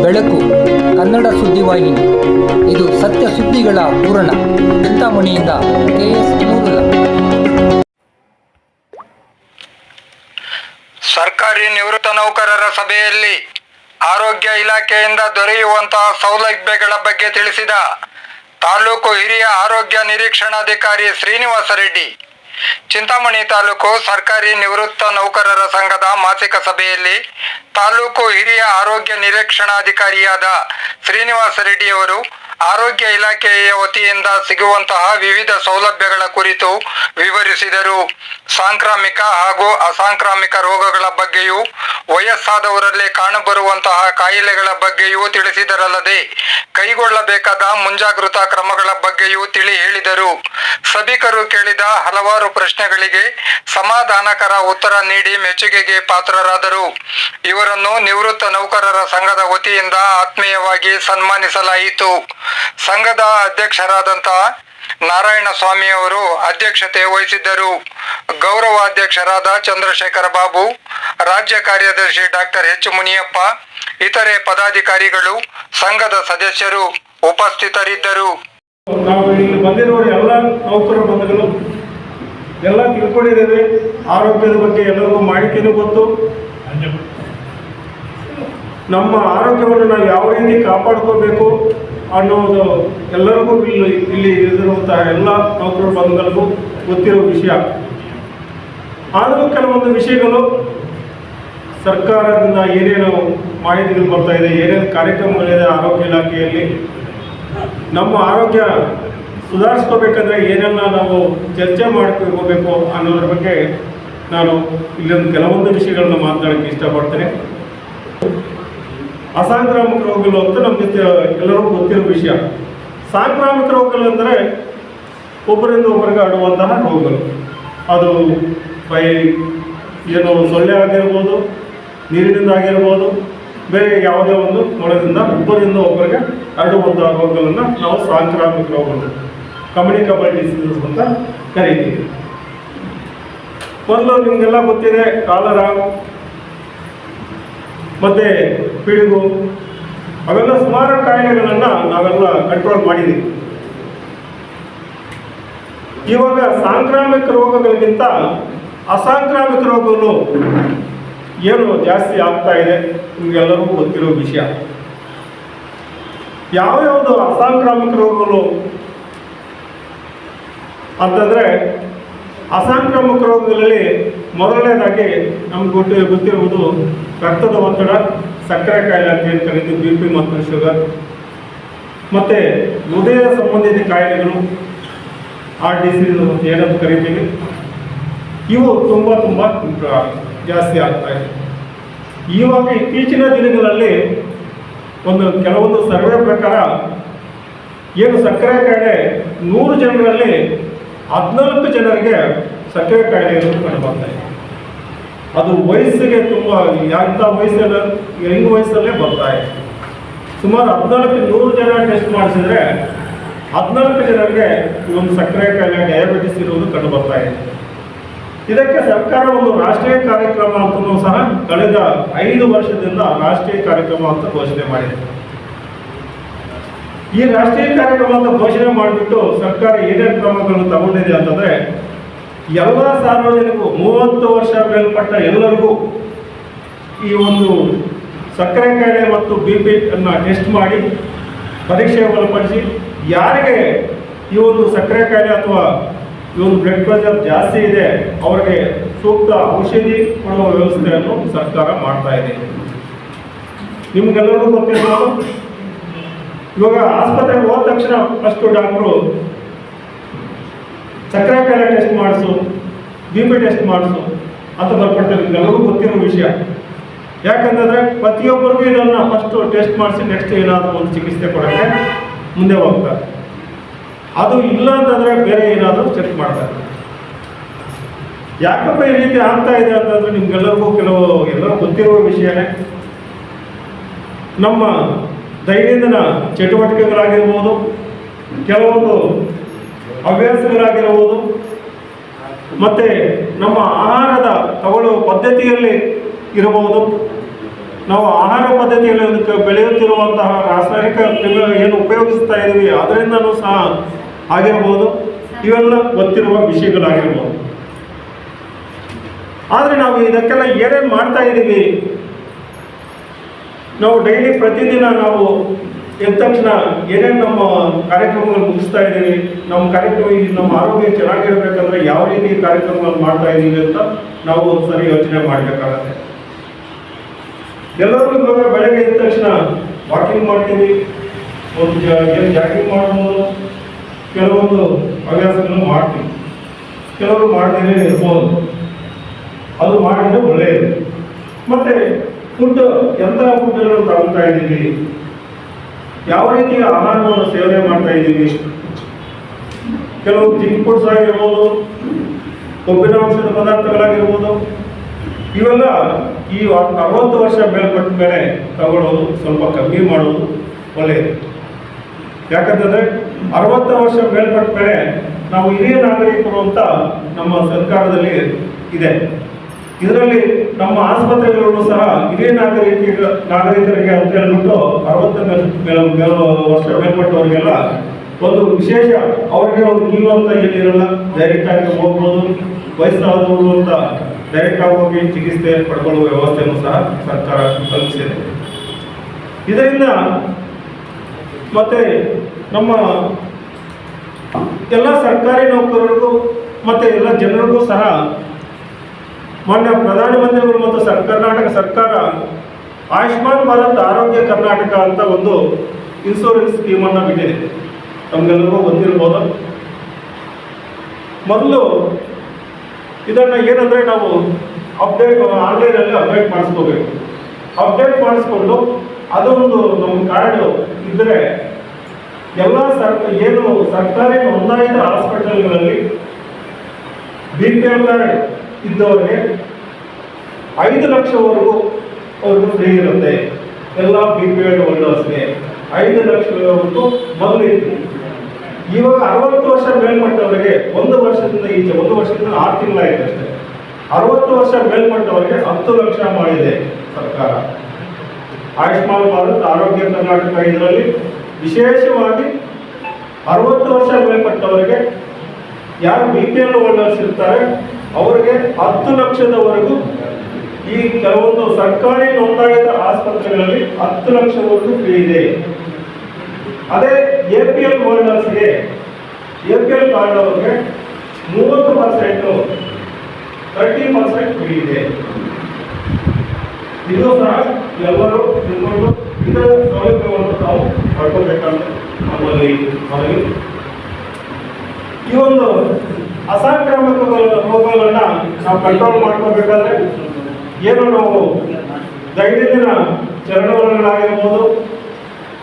ಬೆಳಕು, ಕನ್ನಡ ಸುದ್ದಿವಾಹಿನಿ. ಇದು ಸತ್ಯ ಸುದ್ದಿಗಳ ಪೂರಣ. ಚಿಂತಾಮಣಿಯಿಂದ ಕೆಎಸ್ ಸರ್ಕಾರಿ ನಿವೃತ್ತ ನೌಕರರ ಸಭೆಯಲ್ಲಿ ಆರೋಗ್ಯ ಇಲಾಖೆಯಿಂದ ದೊರೆಯುವಂತಹ ಸೌಲಭ್ಯಗಳ ಬಗ್ಗೆ ತಿಳಿಸಿದ ತಾಲೂಕು ಹಿರಿಯ ಆರೋಗ್ಯ ನಿರೀಕ್ಷಣಾಧಿಕಾರಿ ಶ್ರೀನಿವಾಸ ರೆಡ್ಡಿ. ಚಿಂತಾಮಣಿ ತಾಲೂಕು ಸರ್ಕಾರಿ ನಿವೃತ್ತ ನೌಕರರ ಸಂಘದ ಮಾಸಿಕ ಸಭೆಯಲ್ಲಿ ತಾಲೂಕು ಹಿರಿಯ ಆರೋಗ್ಯ ನಿರೀಕ್ಷಣಾಧಿಕಾರಿಯಾದ ಶ್ರೀನಿವಾಸ ರೆಡ್ಡಿಯವರು ಆರೋಗ್ಯ ಇಲಾಖೆಯ ವತಿಯಿಂದ ಸಿಗುವಂತಹ ವಿವಿಧ ಸೌಲಭ್ಯಗಳ ಕುರಿತು ವಿವರಿಸಿದರು. ಸಾಂಕ್ರಾಮಿಕ ಹಾಗೂ ಅಸಾಂಕ್ರಾಮಿಕ ರೋಗಗಳ ಬಗ್ಗೆಯೂ, ವಯಸ್ಸಾದವರಲ್ಲಿ ಕಾಣಬರುವಂತಹ ಕಾಯಿಲೆಗಳ ಬಗ್ಗೆಯೂ ತಿಳಿಸಿದರಲ್ಲದೆ, ಕೈಗೊಳ್ಳಬೇಕಾದ ಮುಂಜಾಗೃತಾ ಕ್ರಮಗಳ ಬಗ್ಗೆಯೂ ತಿಳಿ ಹೇಳಿದರು. ಸಭಿಕರು ಕೇಳಿದ ಹಲವಾರು ಪ್ರಶ್ನೆಗಳಿಗೆ ಸಮಾಧಾನಕರ ಉತ್ತರ ನೀಡಿ ಮೆಚ್ಚುಗೆಗೆ ಪಾತ್ರರಾದರು. ಇವರನ್ನು ನಿವೃತ್ತ ನೌಕರರ ಸಂಘದ ವತಿಯಿಂದ ಆತ್ಮೀಯವಾಗಿ ಸನ್ಮಾನಿಸಲಾಯಿತು. ಸಂಘದ ಅಧ್ಯಕ್ಷರಾದಂತಹ ನಾರಾಯಣ ಸ್ವಾಮಿ ಅವರು ಅಧ್ಯಕ್ಷತೆ ವಹಿಸಿದ್ದರು. ಗೌರವ ಅಧ್ಯಕ್ಷರಾದ ಚಂದ್ರಶೇಖರ ಬಾಬು, ರಾಜ್ಯ ಕಾರ್ಯದರ್ಶಿ ಡಾಕ್ಟರ್ ಎಚ್ ಮುನಿಯಪ್ಪ, ಇತರೆ ಪದಾಧಿಕಾರಿಗಳು, ಸಂಘದ ಸದಸ್ಯರು ಉಪಸ್ಥಿತರಿದ್ದರು. ನಾವು ಇಲ್ಲಿ ಎಲ್ಲ ನೌಕರ ಬಂಧುಗಳು, ಎಲ್ಲ ತಿಳ್ಕೊಂಡಿದ್ದೇವೆ. ಆರೋಗ್ಯದ ಬಗ್ಗೆ ಎಲ್ಲರಿಗೂ ಮಾಹಿತಿನೂ ಗೊತ್ತು. ನಮ್ಮ ಆರೋಗ್ಯವನ್ನು ನಾವು ಯಾವ ರೀತಿ ಕಾಪಾಡ್ಕೋಬೇಕು? ಅನ್ನೋದು ಎಲ್ಲರಿಗೂ ಇಲ್ಲಿ ಇಲ್ಲಿ ಇರುವಂತಹ ಎಲ್ಲ ನೌಕರ ಬಂಧುಗಳಿಗೂ ಗೊತ್ತಿರೋ ವಿಷಯ. ಆದರೂ ಕೆಲವೊಂದು ವಿಷಯಗಳು ಸರ್ಕಾರದಿಂದ ಏನೇನು ಮಾಹಿತಿಗಳು ಬರ್ತಾ ಇದೆ, ಏನೇನು ಕಾರ್ಯಕ್ರಮಗಳಿದೆ ಆರೋಗ್ಯ ಇಲಾಖೆಯಲ್ಲಿ, ನಮ್ಮ ಆರೋಗ್ಯ ಸುಧಾರಿಸ್ಕೋಬೇಕಂದ್ರೆ ಏನೆಲ್ಲ ನಾವು ಚರ್ಚೆ ಮಾಡ್ಕೋಬೇಕು ಅನ್ನೋದ್ರ ಬಗ್ಗೆ ನಾನು ಇಲ್ಲೊಂದು ಕೆಲವೊಂದು ವಿಷಯಗಳನ್ನ ಮಾತನಾಡಕ್ಕೆ ಇಷ್ಟಪಡ್ತೇನೆ. ಅಸಾಂಕ್ರಾಮಿಕ ರೋಗಗಳು ಅಂತ ನಮಗೆ ಎಲ್ಲರೂ ಗೊತ್ತಿರೋ ವಿಷಯ. ಸಾಂಕ್ರಾಮಿಕ ರೋಗಗಳು ಅಂದರೆ ಒಬ್ಬರಿಂದ ಒಬ್ಬರಿಗೆ ಆಡುವಂತಹ ರೋಗಗಳು. ಅದು ಬೈ ಏನು ಸೊಳ್ಳೆ ಆಗಿರ್ಬೋದು, ನೀರಿನಿಂದ ಆಗಿರ್ಬೋದು, ಬೇರೆ ಯಾವುದೇ ಒಂದು ಮೊಳದಿಂದ ಒಬ್ಬರಿಂದ ಒಬ್ಬರಿಗೆ ಹರಡುವಂತಹ ರೋಗಗಳನ್ನು ನಾವು ಸಾಂಕ್ರಾಮಿಕ ರೋಗಗಳು ಕಮ್ಯುನಿಕಬಲ್ ಡಿಸೀಸಸ್ ಅಂತ ಕರೀತೀವಿ. ಮೊದಲು ನಿಮಗೆಲ್ಲ ಗೊತ್ತಿದೆ, ಕಾಲರ ಮತ್ತೆ ಪಿಡುಗು ಅವೆಲ್ಲ ಸುಮಾರು ಕಾಯಿಲೆಗಳನ್ನು ನಾವೆಲ್ಲ ಕಂಟ್ರೋಲ್ ಮಾಡಿದ್ದೀವಿ ಇವಾಗ ಸಾಂಕ್ರಾಮಿಕ ರೋಗಗಳಿಗಿಂತ ಅಸಾಂಕ್ರಾಮಿಕ ರೋಗಗಳು ಏನು ಜಾಸ್ತಿ ಆಗ್ತಾ ಇದೆ ನಿಮಗೆಲ್ಲರಿಗೂ ಗೊತ್ತಿರೋ ವಿಷಯ. ಯಾವ್ಯಾವುದು ಅಸಾಂಕ್ರಾಮಿಕ ರೋಗಗಳು ಅಂತಂದರೆ ಅಸಾಂಕ್ರಾಮಿಕ ರೋಗಗಳಲ್ಲಿ ಮೊದಲನೇದಾಗಿ ನಮ್ಗೆ ಗೊತ್ತಿ, ಗೊತ್ತಿರುವುದು ರಕ್ತದ ಒತ್ತಡ, ಸಕ್ಕರೆ ಕಾಯಿಲೆ ಅಂತ ಏನು ಕರೀತೀವಿ, ಬಿ ಪಿ ಮತ್ತು ಶುಗರ್. ಮತ್ತು ಹೃದಯ ಸಂಬಂಧಿತ ಕಾಯಿಲೆಗಳು ಹಾರ್ಟ್ ಡಿಸೀಸ್ ಏನಂತ ಕರಿತೀವಿ. ಇವು ತುಂಬ ತುಂಬ ಜಾಸ್ತಿ ಆಗ್ತಾ ಇದೆ. ಇವಾಗ ಇತ್ತೀಚಿನ ದಿನಗಳಲ್ಲಿ ಒಂದು ಕೆಲವೊಂದು ಸರ್ವೆ ಪ್ರಕಾರ ಏನು ಸಕ್ಕರೆ ಕಾಯಿಲೆ ನೂರು ಜನರಲ್ಲಿ ಹದಿನಾಲ್ಕು ಜನರಿಗೆ ಸಕ್ಕರೆ ಕಾಯಿಲೆ ಇರೋದು ಕಂಡು ಬರ್ತಾ ಇದೆ ಅದು ವಯಸ್ಸಿಗೆ ತುಂಬ ಎಂಥ ವಯಸ್ಸಲ್ಲ, ಹೆಂಗ್ ವಯಸ್ಸಲ್ಲೇ ಬರ್ತಾ ಇದೆ ಸುಮಾರು ಹದಿನಾಲ್ಕು ನೂರು ಜನ ಟೆಸ್ಟ್ ಮಾಡಿಸಿದ್ರೆ ಹದಿನಾಲ್ಕು ಜನರಿಗೆ ಒಂದು ಸಕ್ಕರೆ ಕಾಯಿಲೆ ಡಯಾಬಿಟಿಸ್ ಇರುವುದು ಕಂಡು ಬರ್ತಾ ಇದೆ ಇದಕ್ಕೆ ಸರ್ಕಾರ ಒಂದು ರಾಷ್ಟ್ರೀಯ ಕಾರ್ಯಕ್ರಮ ಅಂತಲೂ ಸಹ ಕಳೆದ ಐದು ವರ್ಷದಿಂದ ರಾಷ್ಟ್ರೀಯ ಕಾರ್ಯಕ್ರಮ ಅಂತ ಘೋಷಣೆ ಮಾಡಿದೆ ಈ ರಾಷ್ಟ್ರೀಯ ಕಾರ್ಯಕ್ರಮ ಅಂತ ಘೋಷಣೆ ಮಾಡಿಬಿಟ್ಟು ಸರ್ಕಾರ ಏನೇನು ಕ್ರಮಗಳನ್ನು ತಗೊಂಡಿದೆ ಅಂತಂದ್ರೆ ಎಲ್ಲ ಸಾರ್ವಜನಿಕರು ಮೂವತ್ತು ವರ್ಷ ಮೇಲ್ಪಟ್ಟ ಎಲ್ಲರಿಗೂ ಈ ಒಂದು ಸಕ್ಕರೆ ಕಾಯಿಲೆ ಮತ್ತು ಬಿ ಪಿ ಅನ್ನು ಟೆಸ್ಟ್ ಮಾಡಿ ಪರೀಕ್ಷೆ ಒಳಪಡಿಸಿ ಯಾರಿಗೆ ಈ ಒಂದು ಸಕ್ಕರೆ ಕಾಯಿಲೆ ಅಥವಾ ಈ ಒಂದು ಬ್ಲಡ್ ಪ್ರೆಷರ್ ಜಾಸ್ತಿ ಇದೆ, ಅವರಿಗೆ ಸೂಕ್ತ ಔಷಧಿ ಕೊಡುವ ವ್ಯವಸ್ಥೆಯನ್ನು ಸರ್ಕಾರ ಮಾಡ್ತಾ ಇದೆ. ನಿಮ್ಗೆಲ್ಲರಿಗೂ ಗೊತ್ತಿರ್ಬೋದು. ಇವಾಗ ಆಸ್ಪತ್ರೆಗೆ ಹೋದ ತಕ್ಷಣ ಫಸ್ಟು ಡಾಕ್ಟ್ರು ಸಕ್ಕರೆ ಕಾಯಿಲೆ ಟೆಸ್ಟ್ ಮಾಡಿಸು, ಬಿ ಪಿ ಟೆಸ್ಟ್ ಮಾಡಿಸು, ಅಂತ ಬರ್ಕೊಡ್ತಾರೆ ನಿಮ್ಗೆಲ್ಲರಿಗೂ ಗೊತ್ತಿರೋ ವಿಷಯ. ಯಾಕಂತಂದ್ರೆ ಪ್ರತಿಯೊಬ್ಬರಿಗೂ ಇದನ್ನು ಫಸ್ಟು ಟೆಸ್ಟ್ ಮಾಡಿಸಿ ನೆಕ್ಸ್ಟ್ ಏನಾದರೂ ಒಂದು ಚಿಕಿತ್ಸೆ ಕೊಡೋಕ್ಕೆ ಮುಂದೆ ಹೋಗ್ತಾರೆ. ಅದು ಇಲ್ಲ ಅಂತಂದ್ರೆ ಬೇರೆ ಏನಾದರೂ ಚೆಕ್ ಮಾಡ್ತಾರೆ. ಯಾಕಪ್ಪ ಈ ರೀತಿ ಆಗ್ತಾ ಇದೆ ಅಂತಂದ್ರೆ ನಿಮ್ಗೆಲ್ಲರಿಗೂ ಕೆಲವು ಎಲ್ಲರೂ ಗೊತ್ತಿರುವ ವಿಷಯನೇ. ನಮ್ಮ ದೈನಂದಿನ ಚಟುವಟಿಕೆಗಳಾಗಿರ್ಬೋದು, ಕೆಲವೊಂದು ಹವ್ಯಾಸಗಳಾಗಿರ್ಬೋದು ಮತ್ತು ನಮ್ಮ ಆಹಾರದ ತಗೊಳ್ಳುವ ಪದ್ಧತಿಯಲ್ಲಿ ಇರಬಹುದು. ನಾವು ಆಹಾರ ಪದ್ಧತಿಯಲ್ಲಿ ಬೆಳೆಯುತ್ತಿರುವಂತಹ ರಾಸಾಯನಿಕ ಏನು ಉಪಯೋಗಿಸ್ತಾ ಇದ್ದೀವಿ ಅದರಿಂದನೂ ಸಹ ಆಗಿರ್ಬೋದು ಇವೆಲ್ಲ ಗೊತ್ತಿರುವ ವಿಷಯಗಳಾಗಿರ್ಬೋದು ಆದರೆ ನಾವು ಇದಕ್ಕೆಲ್ಲ ಏನೇನು ಮಾಡ್ತಾ ಇದ್ದೀವಿ? ನಾವು ಡೈಲಿ ಪ್ರತಿದಿನ ನಾವು ಎದ್ದ ತಕ್ಷಣ ಏನೇನು ನಮ್ಮ ಕಾರ್ಯಕ್ರಮಗಳು ಮುಗಿಸ್ತಾ ಇದ್ದೀವಿ ನಮ್ಮ ಕಾರ್ಯಕ್ರಮ ಈ ನಮ್ಮ ಆರೋಗ್ಯ ಚೆನ್ನಾಗಿರ್ಬೇಕಂದ್ರೆ ಯಾವ ರೀತಿ ಕಾರ್ಯಕ್ರಮಗಳನ್ನು ಮಾಡ್ತಾ ಇದ್ದೀವಿ ಅಂತ ನಾವು ಒಂದ್ಸರಿ ಯೋಚನೆ ಮಾಡಬೇಕಾಗತ್ತೆ. ಎಲ್ಲರೂ ಇವಾಗ ಬೆಳಗ್ಗೆ ಎದ್ದ ತಕ್ಷಣ ವಾಕಿಂಗ್ ಮಾಡ್ತೀವಿ, ಒಂದು ಏನು ಜಾಗಿಂಗ್ ಮಾಡ್ಬೋದು, ಕೆಲವೊಂದು ಹವ್ಯಾಸಗಳನ್ನು ಮಾಡ್ತೀವಿ. ಕೆಲವರು ಮಾಡ್ತೀನಿ ಇರ್ಬೋದು. ಅದು ಮಾಡಿದ್ರೆ ಒಳ್ಳೆಯದು ಮತ್ತೆ ಫುಡ್ ಎಂಥ ಫುಡ್ಗಳನ್ನು ತಗೊಳ್ತಾ ಇದ್ದೀವಿ ಯಾವ ರೀತಿ ಆಹಾರವನ್ನು ಸೇವನೆ ಮಾಡ್ತಾ ಇದ್ದೀವಿ ಕೆಲವು ಜಿಂಕ್ ಫುಡ್ಸ್ ಆಗಿರ್ಬೋದು ಕೊಬ್ಬಿನಾಂಶದ ಪದಾರ್ಥಗಳಾಗಿರ್ಬೋದು, ಇವೆಲ್ಲ ಈ ಅರವತ್ತು ವರ್ಷ ಮೇಲ್ಪಟ್ಟ ಮೇಲೆ ತಗೊಳ್ಳೋದು ಸ್ವಲ್ಪ ಕಮ್ಮಿ ಮಾಡೋದು ಒಳ್ಳೆಯದು. ಯಾಕಂತಂದರೆ ಅರವತ್ತು ವರ್ಷ ಮೇಲ್ಪಟ್ಟ ಮೇಲೆ ನಾವು ಹಿರಿಯ ನಾಗರಿಕರು ಅಂತ ನಮ್ಮ ಸರ್ಕಾರದಲ್ಲಿ ಇದೆ. ಇದರಲ್ಲಿ ನಮ್ಮ ಆಸ್ಪತ್ರೆಗಳು ಸಹ ಹಿರಿಯ ನಾಗರಿಕ ನಾಗರಿಕರಿಗೆ ಅಂತ ಹೇಳ್ಬಿಟ್ಟು ಅರವತ್ತು ವರ್ಷ ಮೇಲ್ಪಟ್ಟವರಿಗೆಲ್ಲ ಒಂದು ವಿಶೇಷ ಅವರಿಗೆ ಒಂದು ಅಂತ ಏನಿರಲ್ಲ ಡೈರೆಕ್ಟ್ ಆಗಿ ಹೋಗ್ಬೋದು. ವಯಸ್ಸಾದವರು ಅಂತ ಡೈರೆಕ್ಟ್ ಆಗಿ ಹೋಗಿ ಚಿಕಿತ್ಸೆ ಪಡ್ಕೊಳ್ಳುವ ವ್ಯವಸ್ಥೆಯನ್ನು ಸಹ ಸರ್ಕಾರ ಕಲ್ಪಿಸಿದೆ. ಇದರಿಂದ ಮತ್ತೆ ನಮ್ಮ ಎಲ್ಲ ಸರ್ಕಾರಿ ನೌಕರರಿಗೂ ಮತ್ತೆ ಎಲ್ಲ ಜನರಿಗೂ ಸಹ ಮಾನ್ಯ ಪ್ರಧಾನಮಂತ್ರಿಗಳು ಮತ್ತು ಸರ್, ಕರ್ನಾಟಕ ಸರ್ಕಾರ, ಆಯುಷ್ಮಾನ್ ಭಾರತ್ ಆರೋಗ್ಯ ಕರ್ನಾಟಕ ಅಂತ ಒಂದು ಇನ್ಶೂರೆನ್ಸ್ ಸ್ಕೀಮನ್ನು ಬಿಟ್ಟಿದೆ. ತಮಗೆಲ್ಲರಿಗೂ ಗೊತ್ತಿರ್ಬೋದು. ಮೊದಲು ಇದನ್ನು ಏನಂದರೆ ನಾವು ಅಪ್ಡೇಟ್ ಆನ್ಲೈನಲ್ಲಿ ಅಪ್ಡೇಟ್ ಮಾಡಿಸ್ಕೋಬೇಕು. ಅಪ್ಡೇಟ್ ಮಾಡಿಸ್ಕೊಂಡು ಅದೊಂದು ನಮ್ಮ ಕಾರ್ಡ್ ಇದ್ದರೆ ಎಲ್ಲ ಸರ್, ಏನು ಸರ್ಕಾರಿ ನೋಂದಾಯಿತ ಹಾಸ್ಪಿಟಲ್ಗಳಲ್ಲಿ ಬಿ ಪಿ ಎಲ್ ಕಾರ್ಡ್ ಇದ್ದವರಿಗೆ ಐದು ಲಕ್ಷವರೆಗೂ ಅವ್ರಿಗೆ ಫ್ರೀ ಇರುತ್ತೆ. ಎಲ್ಲ ಬಿ ಪಿ ಎಲ್ ಹೋಲ್ಡರ್ಸ್ಗೆ ಐದು ಲಕ್ಷವರೆಗೂ ಮೊದಲು ಇವಾಗ ಅರವತ್ತು ವರ್ಷ ಮೇಲ್ಪಟ್ಟವರಿಗೆ ಒಂದು ವರ್ಷದಿಂದ ಈಚೆ, ಒಂದು ವರ್ಷದಿಂದ ಆರು ತಿಂಗಳಾಯ್ತು ಅಷ್ಟೇ. ಅರವತ್ತು ವರ್ಷ ಮೇಲ್ಪಟ್ಟವರಿಗೆ ಹತ್ತು ಲಕ್ಷ ಮಾಡಿದೆ ಸರ್ಕಾರ. ಆಯುಷ್ಮಾನ್ ಭಾರತ್, ಆರೋಗ್ಯ ಕರ್ನಾಟಕ ಇದರಲ್ಲಿ ವಿಶೇಷವಾಗಿ ಅರವತ್ತು ವರ್ಷ ಮೇಲ್ಪಟ್ಟವರಿಗೆ ಯಾರು ಬಿ ಪಿ ಎಲ್ ಹೋಲ್ಡರ್ಸ್ ಇರ್ತಾರೆ ಅವರಿಗೆ ಹತ್ತು ಲಕ್ಷದವರೆಗೂ ಈ ಕೆಲವೊಂದು ಸರ್ಕಾರಿ ನೋಂದಾಯಿತ ಆಸ್ಪತ್ರೆಗಳಲ್ಲಿ ಹತ್ತು ಲಕ್ಷವರೆಗೂ ಫ್ರೀ ಇದೆ. ಅದೇ ಎ ಪಿ ಎಲ್ ಹೋಲ್ಡರ್ಸ್ಗೆ ಎ ಪಿ ಎಲ್ ಕಾರ್ಡ್ ಅವ್ರಿಗೆ ಮೂವತ್ತು ಪರ್ಸೆಂಟು ತರ್ಟಿ ಪರ್ಸೆಂಟ್ ಫ್ರೀ ಇದೆ. ಇದು ಸಹ ಎಲ್ಲರೂ ತಿಳ್ಕೊಂಡು ಇದರ ಸೌಲಭ್ಯವನ್ನು ನಾವು ಪಡ್ಕೋಬೇಕಂತ ನಮ್ಮಲ್ಲಿ ಈ ಒಂದು ಅಸಾಂಕ್ರಾಮಿಕ ರೋಗಗಳನ್ನ ನಾವು ಕಂಟ್ರೋಲ್ ಮಾಡ್ಕೋಬೇಕಾದ್ರೆ ಏನು ನಾವು ದೈನಂದಿನ ಚರಣಗಳಾಗಿರ್ಬೋದು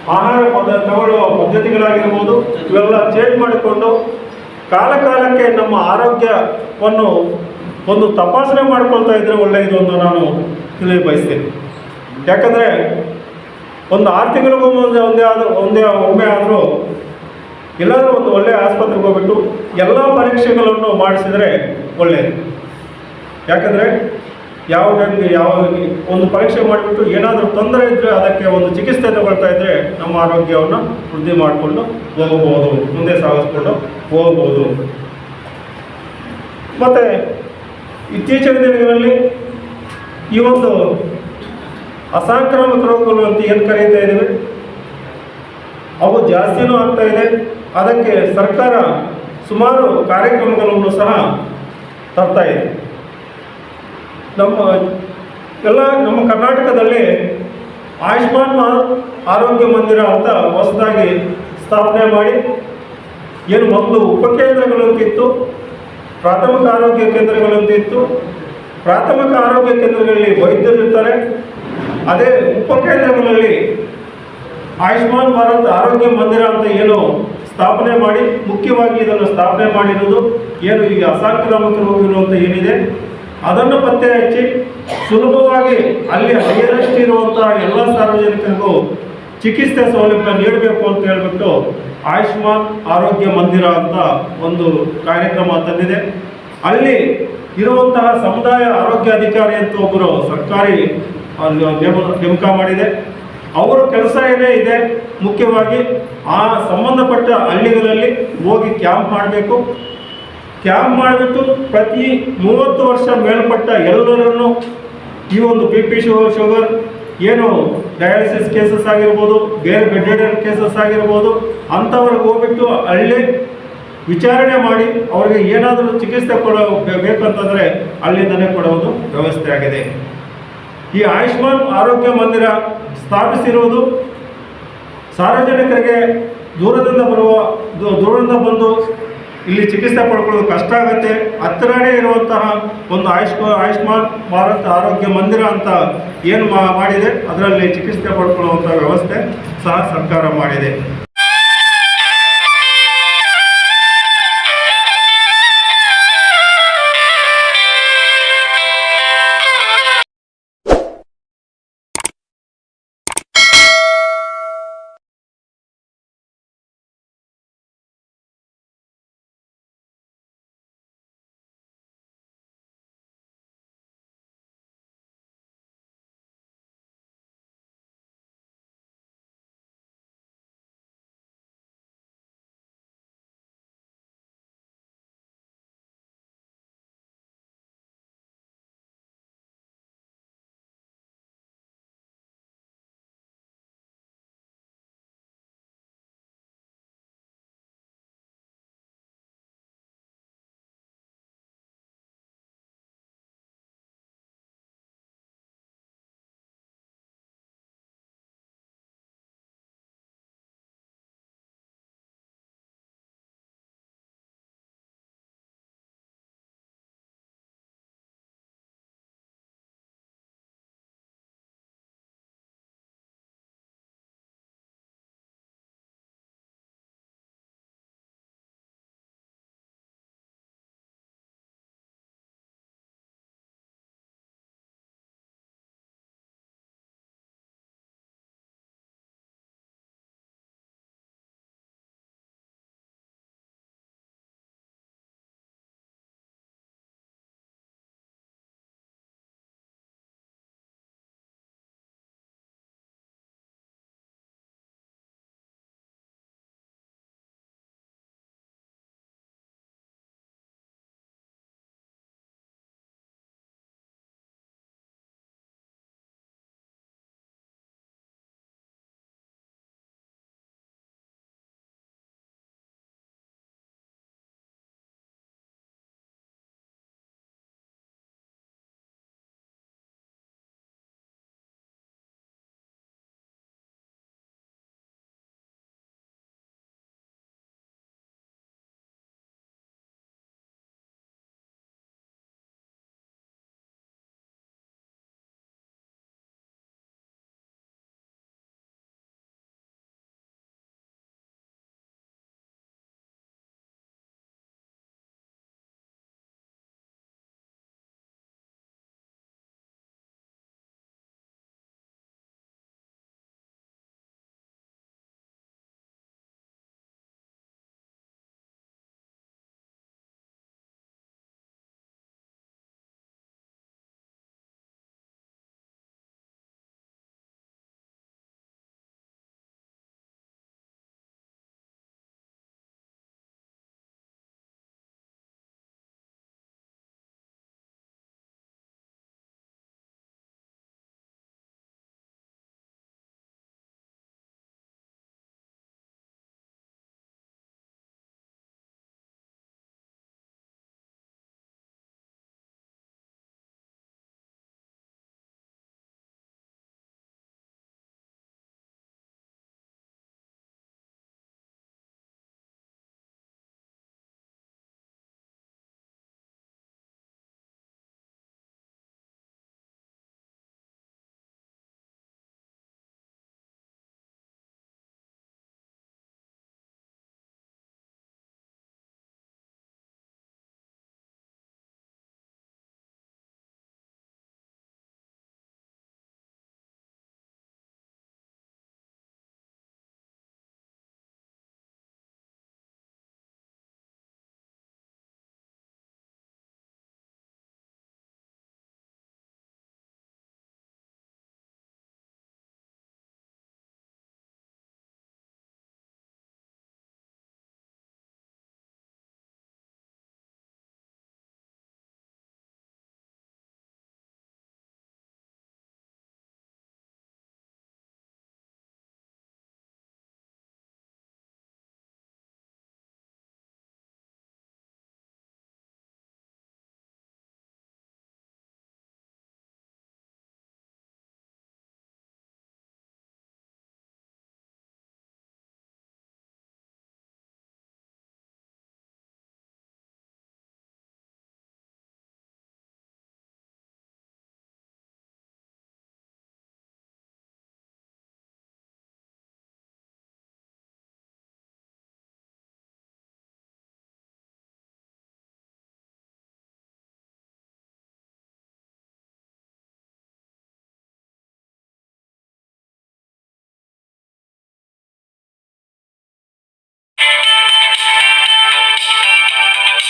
ಆಹಾರ ಪದ ತಗೊಳ್ಳುವ ಪದ್ಧತಿಗಳಾಗಿರ್ಬೋದು, ಇವೆಲ್ಲ ಚೇಂಜ್ ಮಾಡಿಕೊಂಡು ಕಾಲಕಾಲಕ್ಕೆ ನಮ್ಮ ಆರೋಗ್ಯವನ್ನು ಒಂದು ತಪಾಸಣೆ ಮಾಡ್ಕೊಳ್ತಾ ಇದ್ರೆ ಒಳ್ಳೆಯದು ಅಂತ ನಾನು ತಿಳಿ ಬಯಸ್ತೇನೆ ಯಾಕಂದರೆ ಒಂದು ಆರು ಮುಂದೆ ಒಂದೇ ಆದರೂ, ಒಂದೇ ಒಮ್ಮೆ ಆದರೂ ಎಲ್ಲಾದರೂ ಒಂದು ಒಳ್ಳೆಯ ಆಸ್ಪತ್ರೆಗೆ ಹೋಗ್ಬಿಟ್ಟು ಎಲ್ಲ ಪರೀಕ್ಷೆಗಳನ್ನು ಮಾಡಿಸಿದರೆ ಒಳ್ಳೆಯದು ಯಾಕಂದರೆ ಯಾವ ಯಾವ ಒಂದು ಪರೀಕ್ಷೆ ಮಾಡಿಬಿಟ್ಟು ಏನಾದರೂ ತೊಂದರೆ ಇದ್ದರೆ ಅದಕ್ಕೆ ಒಂದು ಚಿಕಿತ್ಸೆ ತಗೊಳ್ತಾ ಇದ್ದರೆ ನಮ್ಮ ಆರೋಗ್ಯವನ್ನು ವೃದ್ಧಿ ಮಾಡಿಕೊಂಡು ಹೋಗಬಹುದು ಮುಂದೆ ಸಾಗಿಸ್ಕೊಂಡು ಹೋಗಬಹುದು ಮತ್ತು ಇತ್ತೀಚಿನ ದಿನಗಳಲ್ಲಿ ಈ ಒಂದು ಅಸಾಂಕ್ರಾಮಿಕ ರೋಗಗಳು ಅಂತ ಏನು ಕರೀತಾ ಇದ್ದೀವಿ? ಅವು ಜಾಸ್ತಿನೂ ಆಗ್ತಾ ಇದೆ. ಅದಕ್ಕೆ ಸರ್ಕಾರ ಸುಮಾರು ಕಾರ್ಯಕ್ರಮಗಳನ್ನು ಸಹ ತರ್ತಾ ಇದೆ. ನಮ್ಮ ಎಲ್ಲ ನಮ್ಮ ಕರ್ನಾಟಕದಲ್ಲಿ ಆಯುಷ್ಮಾನ್ ಆರೋಗ್ಯ ಮಂದಿರ ಅಂತ ಹೊಸದಾಗಿ ಸ್ಥಾಪನೆ ಮಾಡಿ, ಏನು ಮೊದಲು ಉಪಕೇಂದ್ರಗಳು ಅಂತ ಇತ್ತು, ಪ್ರಾಥಮಿಕ ಆರೋಗ್ಯ ಕೇಂದ್ರಗಳು ಅಂತ ಇತ್ತು. ಪ್ರಾಥಮಿಕ ಆರೋಗ್ಯ ಕೇಂದ್ರಗಳಲ್ಲಿ ವೈದ್ಯರು ಇರ್ತಾರೆ. ಅದೇ ಉಪಕೇಂದ್ರಗಳಲ್ಲಿ ಆಯುಷ್ಮಾನ್ ಭಾರತ್ ಆರೋಗ್ಯ ಮಂದಿರ ಅಂತ ಏನು ಸ್ಥಾಪನೆ ಮಾಡಿ, ಮುಖ್ಯವಾಗಿ ಇದನ್ನು ಸ್ಥಾಪನೆ ಮಾಡಿರೋದು ಏನು ಈಗ ಅಸಾಂಕ್ರಾಮಕ ರೋಗಗಳು ಅಂತ ಏನಿದೆ, ಅದನ್ನು ಪತ್ತೆ ಹಚ್ಚಿ ಸುಲಭವಾಗಿ ಅಲ್ಲಿ ಹೈಯರೆಸ್ಟ್ ಇರುವಂತಹ ಎಲ್ಲ ಸಾರ್ವಜನಿಕರಿಗೂ ಚಿಕಿತ್ಸೆ ಸೌಲಭ್ಯ ನೀಡಬೇಕು ಅಂತ ಹೇಳ್ಬಿಟ್ಟು ಆಯುಷ್ಮಾನ್ ಆರೋಗ್ಯ ಮಂದಿರ ಅಂತ ಒಂದು ಕಾರ್ಯಕ್ರಮ ತಂದಿದೆ. ಅಲ್ಲಿ ಇರುವಂತಹ ಸಮುದಾಯ ಆರೋಗ್ಯ ಅಧಿಕಾರಿ ಅಂತ ಒಬ್ಬರು ಸರ್ಕಾರಿ ನೇಮಕ ಮಾಡಿದೆ. ಅವರ ಕೆಲಸ ಏನೇ ಇದೆ, ಮುಖ್ಯವಾಗಿ ಆ ಸಂಬಂಧಪಟ್ಟ ಹಳ್ಳಿಗಳಲ್ಲಿ ಹೋಗಿ ಕ್ಯಾಂಪ್ ಮಾಡಬೇಕು. ಕ್ಯಾಂಪ್ ಮಾಡಿಬಿಟ್ಟು ಪ್ರತಿ ಮೂವತ್ತು ವರ್ಷ ಮೇಲ್ಪಟ್ಟ ಎಲ್ಲರನ್ನು ಈ ಒಂದು ಬಿ ಪಿ ಶುಗರ್ ಏನು ಡಯಾಲಿಸಿಸ್ ಕೇಸಸ್ ಆಗಿರ್ಬೋದು ಬೇರೆ ಬೆಡ್ ಕೇಸಸ್ ಆಗಿರ್ಬೋದು, ಅಂಥವ್ರಿಗೆ ಹೋಗ್ಬಿಟ್ಟು ಹಳ್ಳಿ ವಿಚಾರಣೆ ಮಾಡಿ ಅವರಿಗೆ ಏನಾದರೂ ಚಿಕಿತ್ಸೆ ಕೊಡೋ ಬೇಕಂತಂದರೆ ಅಲ್ಲಿಂದನೇ ಕೊಡೋದು ವ್ಯವಸ್ಥೆ ಆಗಿದೆ. ಈ ಆಯುಷ್ಮಾನ್ ಆರೋಗ್ಯ ಮಂದಿರ ಸ್ಥಾಪಿಸಿರುವುದು ಸಾರ್ವಜನಿಕರಿಗೆ ದೂರದಿಂದ ಬರುವ ದೂರದಿಂದ ಬಂದು ಇಲ್ಲಿ ಚಿಕಿತ್ಸೆ ಪಡ್ಕೊಳ್ಳೋದು ಕಷ್ಟ ಆಗುತ್ತೆ. ಹತ್ತಿರನೇ ಇರುವಂತಹ ಒಂದು ಆಯುಷ್ಮಾ ಆಯುಷ್ಮಾನ್ ಭಾರತ್ ಆರೋಗ್ಯ ಮಂದಿರ ಅಂತ ಏನು ಮಾಡಿದೆ, ಅದರಲ್ಲಿ ಚಿಕಿತ್ಸೆ ಪಡ್ಕೊಳ್ಳುವಂಥ ವ್ಯವಸ್ಥೆ ಸಹ ಸರ್ಕಾರ ಮಾಡಿದೆ.